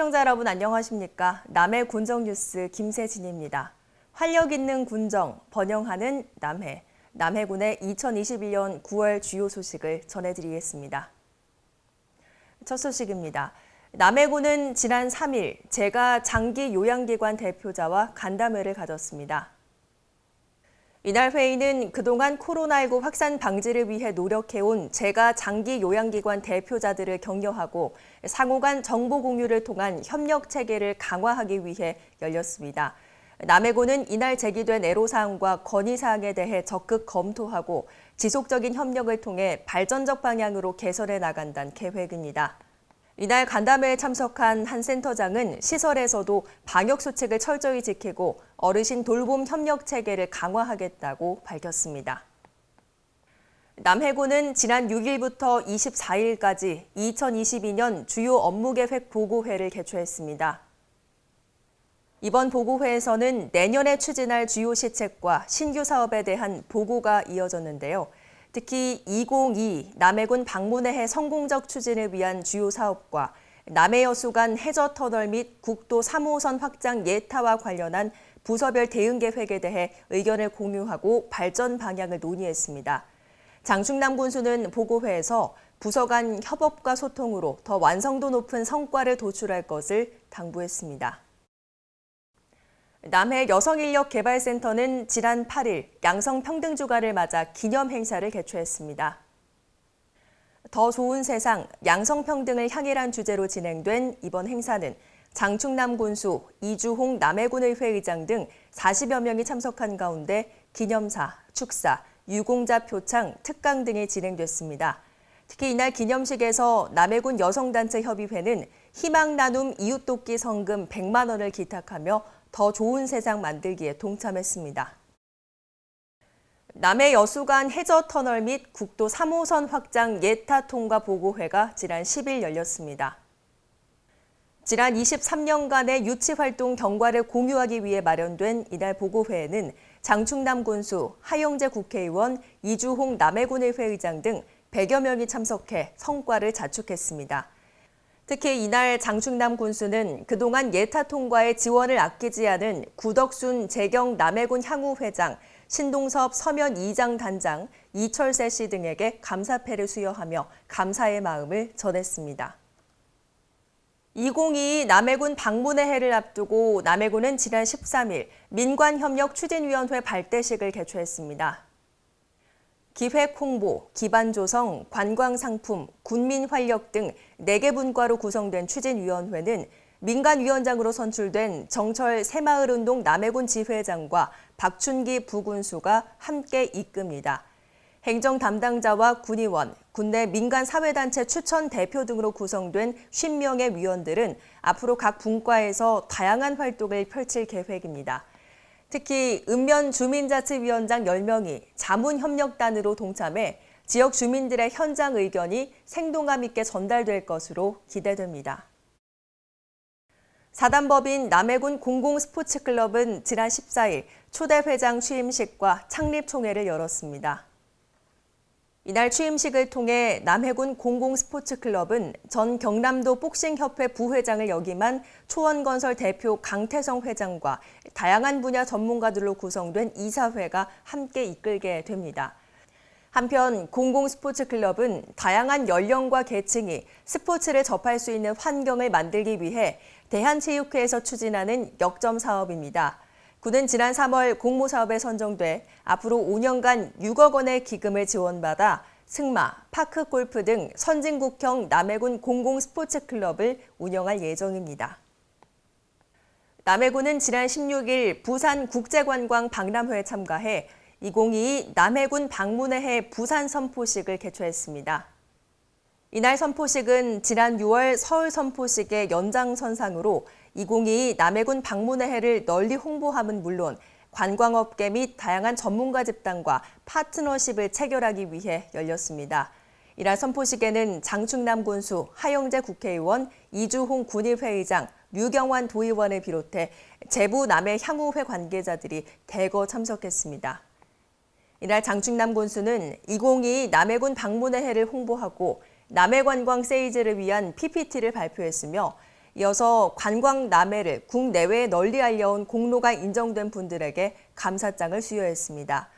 시청자 여러분 안녕하십니까? 남해 군정 뉴스 김세진입니다. 활력 있는 군정 번영하는 남해. 남해군의 2021년 9월 주요 소식을 전해드리겠습니다. 첫 소식입니다. 남해군은 지난 3일 제가 장기 요양기관 대표자와 간담회를 가졌습니다. 이날 회의는 그동안 코로나19 확산 방지를 위해 노력해온 제가 장기 요양기관 대표자들을 격려하고 상호 간 정보 공유를 통한 협력 체계를 강화하기 위해 열렸습니다. 남해군은 이날 제기된 애로사항과 건의사항에 대해 적극 검토하고 지속적인 협력을 통해 발전적 방향으로 개선해 나간다는 계획입니다. 이날 간담회에 참석한 한 센터장은 시설에서도 방역 수칙을 철저히 지키고 어르신 돌봄 협력 체계를 강화하겠다고 밝혔습니다. 남해군은 지난 6일부터 24일까지 2022년 주요 업무 계획 보고회를 개최했습니다. 이번 보고회에서는 내년에 추진할 주요 시책과 신규 사업에 대한 보고가 이어졌는데요. 특히 2022 남해군 방문해해 성공적 추진을 위한 주요 사업과 남해여수 간 해저 터널 및 국도 3호선 확장 예타와 관련한 부서별 대응 계획에 대해 의견을 공유하고 발전 방향을 논의했습니다. 장충남 군수는 보고회에서 부서 간 협업과 소통으로 더 완성도 높은 성과를 도출할 것을 당부했습니다. 남해 여성인력개발센터는 지난 8일 양성평등주간을 맞아 기념 행사를 개최했습니다. 더 좋은 세상, 양성평등을 향해란 주제로 진행된 이번 행사는 장충남 군수, 이주홍 남해군의회 의장 등 40여 명이 참석한 가운데 기념사, 축사, 유공자 표창, 특강 등이 진행됐습니다. 특히 이날 기념식에서 남해군 여성단체 협의회는 희망 나눔 이웃돕기 성금 100만 원을 기탁하며 더 좋은 세상 만들기에 동참했습니다. 남해 여수간 해저 터널 및 국도 3호선 확장 예타 통과 보고회가 지난 10일 열렸습니다. 지난 23년간의 유치 활동 경과를 공유하기 위해 마련된 이날 보고회에는 장충남 군수, 하영재 국회의원, 이주홍 남해군의회 의장 등 100여 명이 참석해 성과를 자축했습니다. 특히 이날 장충남 군수는 그동안 예타 통과에 지원을 아끼지 않은 구덕순 재경 남해군 향후 회장, 신동섭 서면 이장 단장, 이철세 씨 등에게 감사패를 수여하며 감사의 마음을 전했습니다. 2022 남해군 방문의 해를 앞두고 남해군은 지난 13일 민관협력 추진위원회 발대식을 개최했습니다. 기획 홍보, 기반 조성, 관광 상품, 군민 활력 등 4개 분과로 구성된 추진위원회는 민간위원장으로 선출된 정철 새마을운동 남해군 지회장과 박춘기 부군수가 함께 이끕니다. 행정 담당자와 군의원, 군내 민간 사회단체 추천 대표 등으로 구성된 50명의 위원들은 앞으로 각 분과에서 다양한 활동을 펼칠 계획입니다. 특히 읍면 주민자치위원장 10명이 자문협력단으로 동참해 지역 주민들의 현장 의견이 생동감 있게 전달될 것으로 기대됩니다. 사단법인 남해군 공공스포츠클럽은 지난 14일 초대 회장 취임식과 창립총회를 열었습니다. 이날 취임식을 통해 남해군 공공스포츠클럽은 전 경남도 복싱협회 부회장을 역임한 초원건설 대표 강태성 회장과 다양한 분야 전문가들로 구성된 이사회가 함께 이끌게 됩니다. 한편 공공스포츠클럽은 다양한 연령과 계층이 스포츠를 접할 수 있는 환경을 만들기 위해 대한체육회에서 추진하는 역점 사업입니다. 군은 지난 3월 공모사업에 선정돼 앞으로 5년간 6억 원의 기금을 지원받아 승마, 파크골프 등 선진국형 남해군 공공스포츠클럽을 운영할 예정입니다. 남해군은 지난 16일 부산 국제관광 박람회에 참가해 2022 남해군 방문의 해 부산 선포식을 개최했습니다. 이날 선포식은 지난 6월 서울 선포식의 연장선상으로 2022 남해군 방문의 해를 널리 홍보함은 물론 관광업계 및 다양한 전문가 집단과 파트너십을 체결하기 위해 열렸습니다. 이날 선포식에는 장충남 군수, 하영재 국회의원, 이주홍 군의회의장, 류경환 도의원을 비롯해 제부 남해 향후회 관계자들이 대거 참석했습니다. 이날 장충남 군수는 2022 남해군 방문의 해를 홍보하고 남해 관광 세이즈를 위한 PPT를 발표했으며 이어서 관광 남해를 국내외에 널리 알려온 공로가 인정된 분들에게 감사장을 수여했습니다.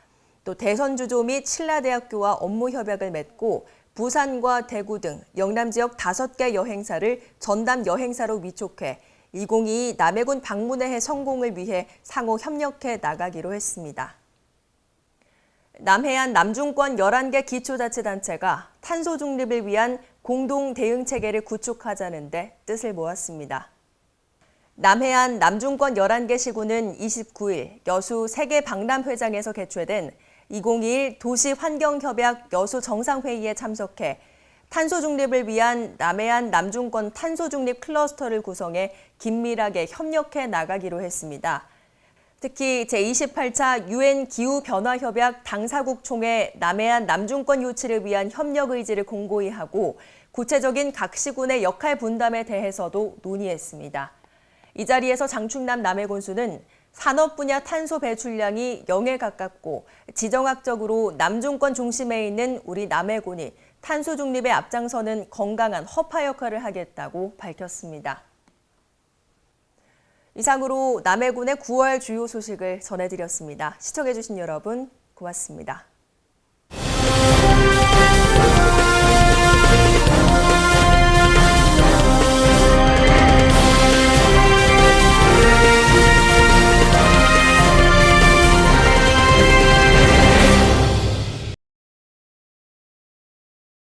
또 대선 주조 및 신라대학교와 업무 협약을 맺고 부산과 대구 등 영남 지역 다섯 개 여행사를 전담 여행사로 위촉해 2022 남해군 방문의 해 성공을 위해 상호 협력해 나가기로 했습니다. 남해안 남중권 11개 기초자치단체가 탄소 중립을 위한 공동 대응 체계를 구축하자는데 뜻을 모았습니다. 남해안 남중권 11개 시군은 29일 여수 세계 박람회장에서 개최된 2021 도시환경협약 여수 정상회의에 참석해 탄소 중립을 위한 남해안 남중권 탄소 중립 클러스터를 구성해 긴밀하게 협력해 나가기로 했습니다. 특히 제28차 유엔 기후변화협약 당사국 총회 남해안 남중권 유치를 위한 협력 의지를 공고히 하고 구체적인 각 시군의 역할 분담에 대해서도 논의했습니다. 이 자리에서 장충남 남해 군수는 산업 분야 탄소 배출량이 0에 가깝고 지정학적으로 남중권 중심에 있는 우리 남해군이 탄소 중립에 앞장서는 건강한 허파 역할을 하겠다고 밝혔습니다. 이상으로 남해군의 9월 주요 소식을 전해드렸습니다. 시청해주신 여러분 고맙습니다.